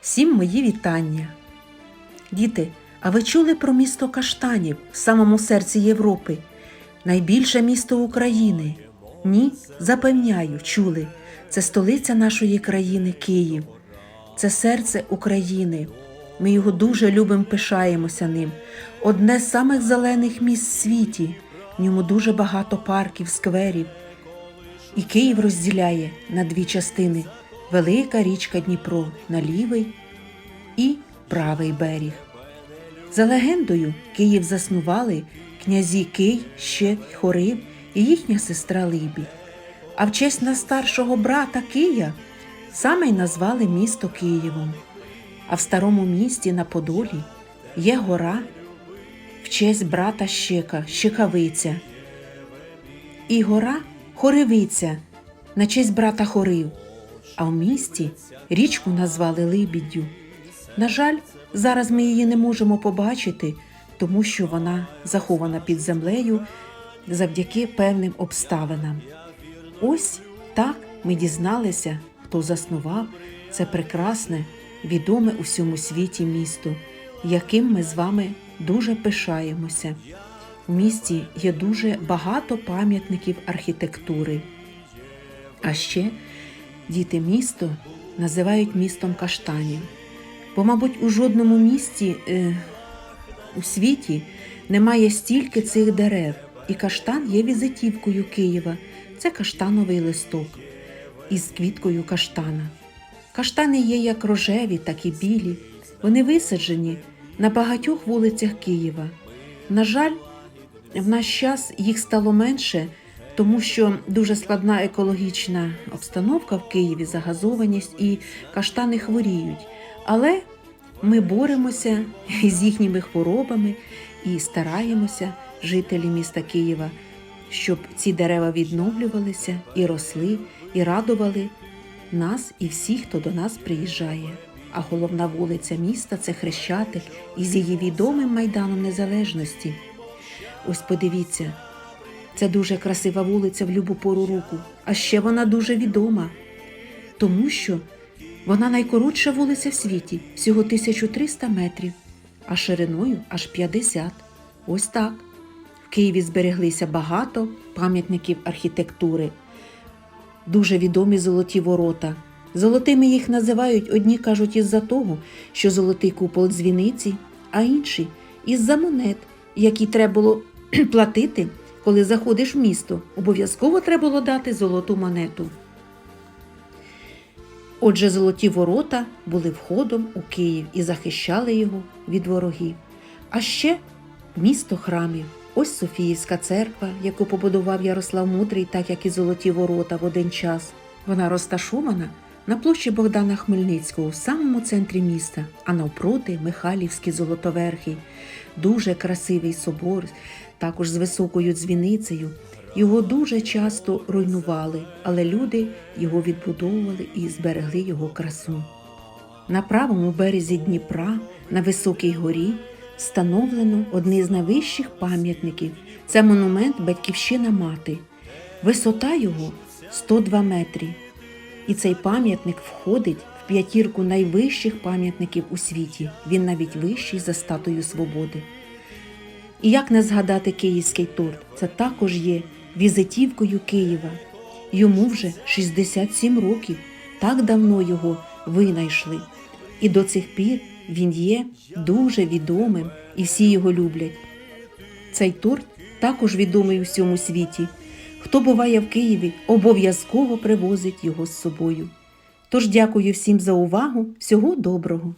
Всім мої вітання. Діти, а ви чули про місто Каштанів в самому серці Європи? Найбільше місто України? Ні, запевняю, чули. Це столиця нашої країни Київ. Це серце України. Ми його дуже любимо, пишаємося ним. Одне з самих зелених міст в світі. В ньому дуже багато парків, скверів. І Київ розділяє на дві частини: велика річка Дніпро на лівий і правий берег. За легендою, Київ заснували князі Кий, ще Хорив і їхня сестра Либідь. А в честь на старшого брата Кия саме й назвали місто Києвом. А в старому місті на Подолі є гора в честь брата Щека, Щекавиця. І гора Хоривиця на честь брата Хорив. А в місті річку назвали Либіддю. На жаль, зараз ми її не можемо побачити, тому що вона захована під землею завдяки певним обставинам. Ось так ми дізналися, хто заснував це прекрасне, відоме у всьому світі місто, яким ми з вами дуже пишаємося. В місті є дуже багато пам'ятників архітектури. А ще діти місто називають містом каштанів. Бо, мабуть, у жодному місті е, у світі немає стільки цих дерев, і каштан є візитівкою Києва. Це каштановий листок із квіткою каштана. Каштани є як рожеві, так і білі. Вони висаджені на багатьох вулицях Києва. На жаль, в наш час їх стало менше, тому що дуже складна екологічна обстановка в Києві, загазованість і каштани хворіють. Але ми боремося з їхніми хворобами і стараємося, жителі міста Києва, щоб ці дерева відновлювалися і росли, і радували нас і всіх, хто до нас приїжджає. А головна вулиця міста це Хрещатик із її відомим майданом Незалежності. Ось подивіться, це дуже красива вулиця в любу пору року, а ще вона дуже відома, тому що вона найкоротша вулиця в світі, всього 1300 метрів, а шириною аж 50. Ось так. В Києві збереглися багато пам'ятників архітектури, дуже відомі золоті ворота. Золотими їх називають одні кажуть із-за того, що золотий купол дзвіниці, а інші із-за монет, які треба було платити, коли заходиш в місто. Обов'язково треба було дати золоту монету. Отже, золоті ворота були входом у Київ і захищали його від ворогів. А ще місто храмів. Ось Софіївська церква, яку побудував Ярослав Мудрий, так як і золоті ворота в один час. Вона розташована на площі Богдана Хмельницького в самому центрі міста, а навпроти Михайлівські золотоверхи. Дуже красивий собор, також з високою дзвіницею. Його дуже часто руйнували, але люди його відбудовували і зберегли його красу. На правому березі Дніпра, на високій горі, встановлено одне з найвищих пам'ятників. Це монумент Батьківщина Мати. Висота його 102 метри. І цей пам'ятник входить в п'ятірку найвищих пам'ятників у світі. Він навіть вищий за статую свободи. І як не згадати київський торт, це також є візитівкою Києва. Йому вже 67 років, так давно його винайшли. І до цих пір він є дуже відомим і всі його люблять. Цей торт також відомий у всьому світі. Хто буває в Києві, обов'язково привозить його з собою. Тож дякую всім за увагу, всього доброго!